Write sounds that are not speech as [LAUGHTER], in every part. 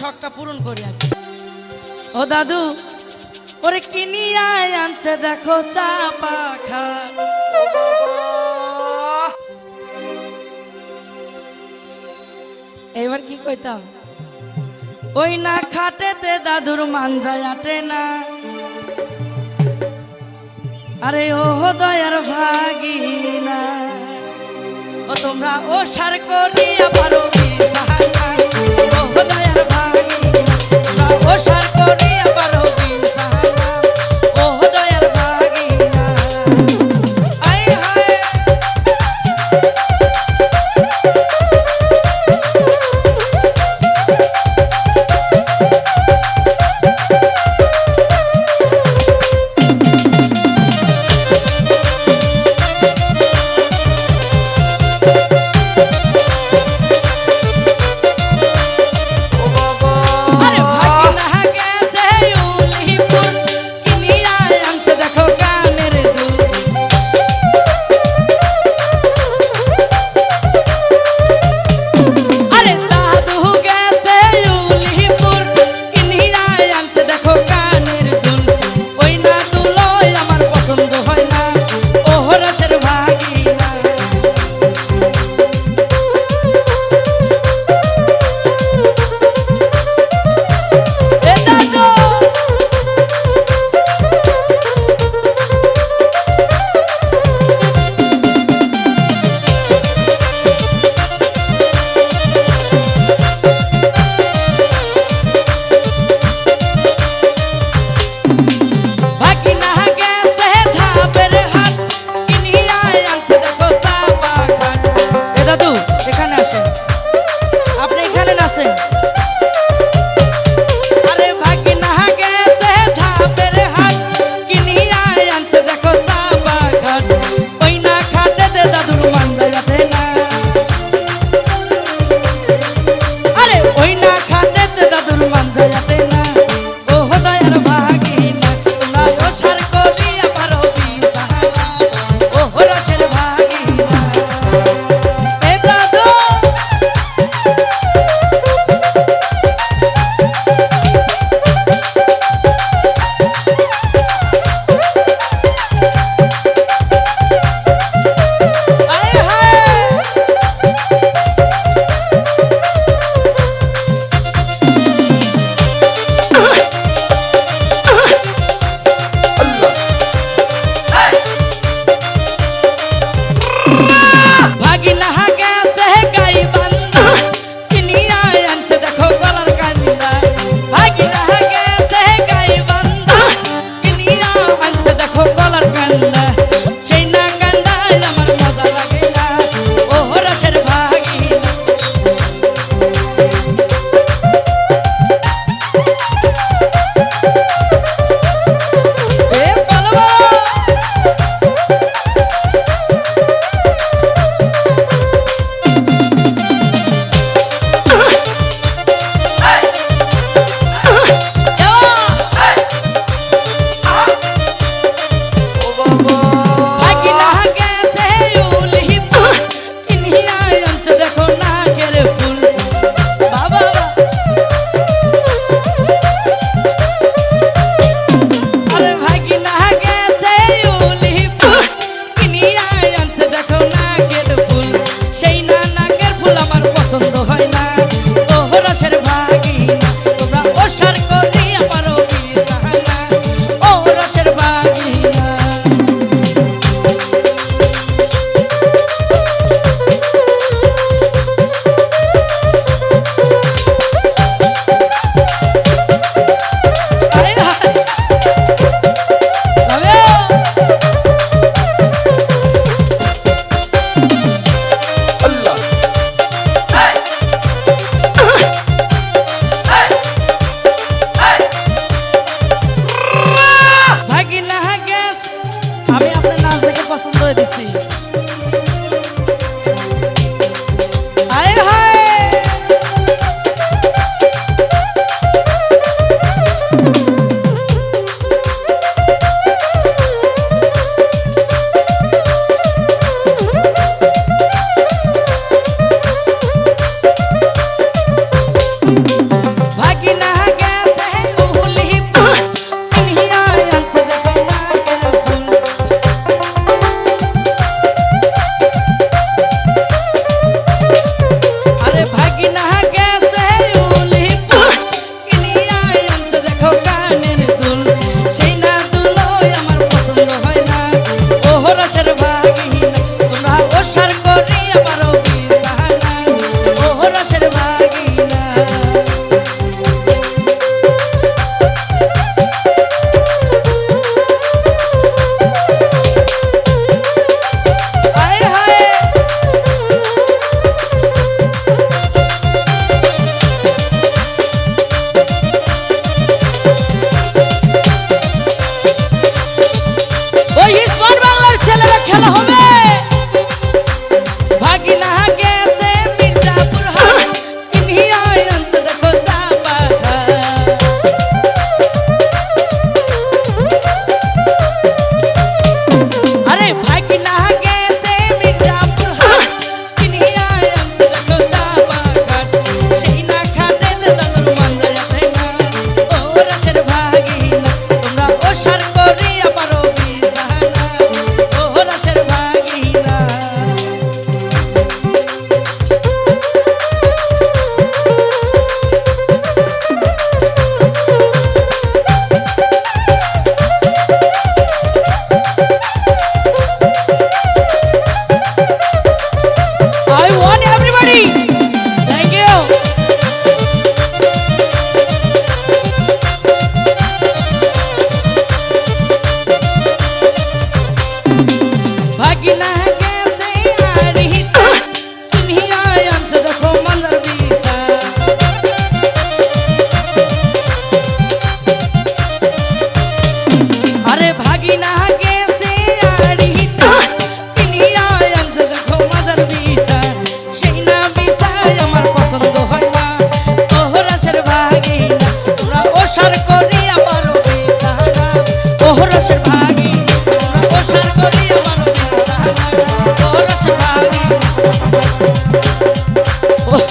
শখটা পূরণ করি ও দাদু, ওরে কিনিয়ায় আনছে দেখো চা পাখা। এবার কি কইতাম? ওই না খাটেতে দাদুর মানজায় আটে না। আরে ও দয়ার ভাগি না ও তোমরা ও সার করিয়া পারো ও দয়ার gloria.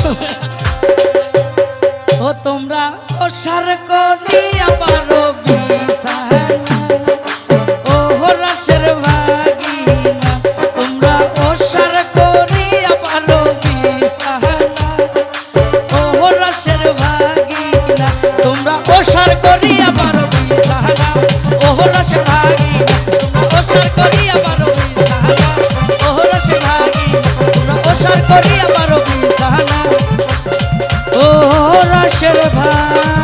[LAUGHS] ও, তোমরা অসার করিয়া পারো বিসার ও রাসের ভাগি তোমরা অসার করিয়া পারো বিসার ও রাসের ভাগি তোমরা অসার করিয়া পারো বিসার ও রাসের ভাগি তোমরা অসার করিয়া 谢了吧。